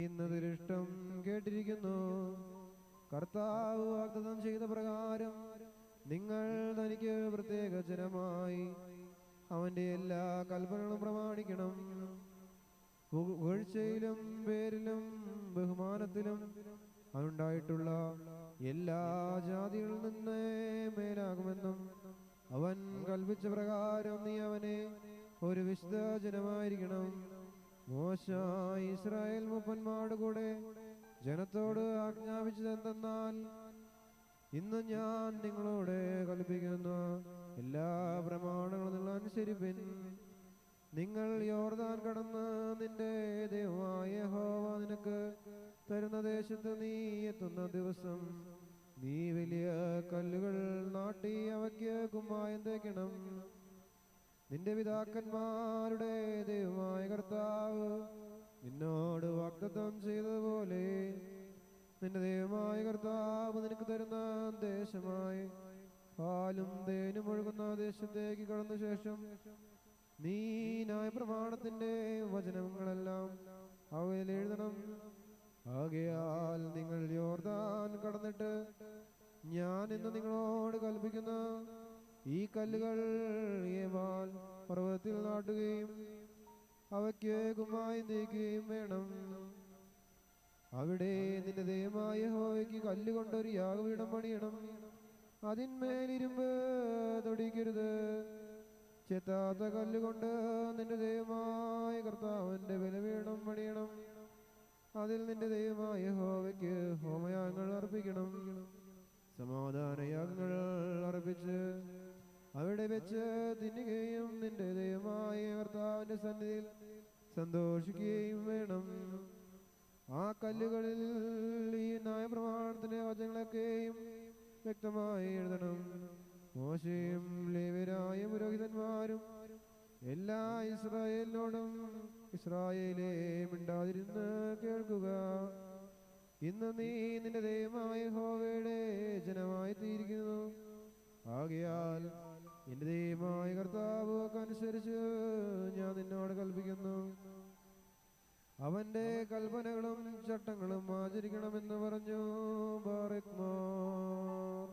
ഇന്നതിലിഷ്ടം കേട്ടിരിക്കുന്നു. കർത്താവ് വാഗ്ദത്തം ചെയ്ത പ്രകാരം നിങ്ങൾ തനിക്ക് പ്രത്യേക ജനമായി അവന്റെ എല്ലാ കൽപ്പനകളും പ്രമാണിക്കണം. വീഴ്ചയിലും പേരിലും ബഹുമാനത്തിലും അവനുണ്ടായിട്ടുള്ള എല്ലാ ജാതികളിൽ നിന്ന് മേലാകുമെന്നും അവൻ കൽപ്പിച്ച പ്രകാരം നീ അവനെ ഒരു വിശുദ്ധ ജനമായിരിക്കണം. മോശ ഇസ്രായേൽ മൂപ്പന്മാരുടെ കൂടെ ജനത്തോട് ആജ്ഞാപിച്ചത് എന്തെന്നാൽ ഇന്ന് ഞാൻ നിങ്ങളോട് കൽപ്പിക്കുന്ന എല്ലാ പ്രമാണങ്ങളും നിങ്ങൾ അനുസരിപ്പിൻ. നിങ്ങൾ യോർദാൻ കടന്ന് നിന്റെ ദൈവമായ ഹോവ നിനക്ക് തരുന്ന ദേശത്ത് നീ എത്തുന്ന ദിവസം നീ വലിയ കല്ലുകൾ നാട്ടി അവയ്ക്ക് കുമ്മായം തേക്കണം. നിന്റെ പിതാക്കന്മാരുടെ ദൈവമായ കർത്താവ് നിന്നോട് വാഗ്ദത്തം ചെയ്തതുപോലെ നിന്റെ ദൈവമായ കർത്താവ് നിനക്ക് തരുന്ന ദേശമായി പാലും തേനും ഒഴുകുന്ന ദേശത്തേക്ക് കടന്ന ശേഷം നീ ന്യായപ്രമാണത്തിന്റെ വചനങ്ങളെല്ലാം അവയിൽ എഴുതണം. ആകയാൽ നിങ്ങൾ യോർദാൻ കടന്നിട്ട് ഞാൻ ഇന്ന് നിങ്ങളോട് കൽപ്പിക്കുന്ന. ഈ കല്ലുകൾ പർവതത്തിൽ നാട്ടുകയും അവയ്ക്കേകുമായി നീക്കുകയും വേണം. അവിടെ നിന്റെ ദൈവമായ ഹോയ്ക്ക് കല്ലുകൊണ്ടൊരു യാഗപീഠം പണിയണം. അതിന്മേലിരുമ്പ് തൊടിക്കരുത്. ചെത്താത്ത കല്ലുകൊണ്ട് നിന്റെ ദൈവമായ കർത്താവിന്റെ ബലപീഠം പണിയണം. അതിൽ നിന്റെ ദൈവമായ ഹോവയ്ക്ക് ഹോമയാഗങ്ങൾ അർപ്പിക്കണം. സമാധാനയാഗങ്ങൾ അർപ്പിച്ച് അവിടെ വെച്ച് തിന്നുകയും നിന്റെ ദൈവമായ കർത്താവിന്റെ സന്നിധിയിൽ സന്തോഷിക്കുകയും വേണം. ആ കല്ലുകളിൽ ഈ നയപ്രമാണത്തിന്റെ വചനങ്ങളൊക്കെയും വ്യക്തമായി എഴുതണം. മോശയും ലേവരായ പുരോഹിതന്മാരും എല്ലാ ഇസ്രായേലിനോടും ഇസ്രായേലേ മിണ്ടാതിരുന്ന് കേൾക്കുക. ഇന്ന് നീ നിന്റെ ദൈവമായ ഹോവയുടെ ജനമായി തീരിക്കുന്നു ആകയാൽ എന്റെ ദൈവമായ കർത്താവ് അനുസരിച്ച് ഞാൻ നിന്നോട് കൽപ്പിക്കുന്നു. അവന്റെ കൽപ്പനകളും ചട്ടങ്ങളും ആചരിക്കണമെന്ന് പറഞ്ഞു ബാറക്മാർ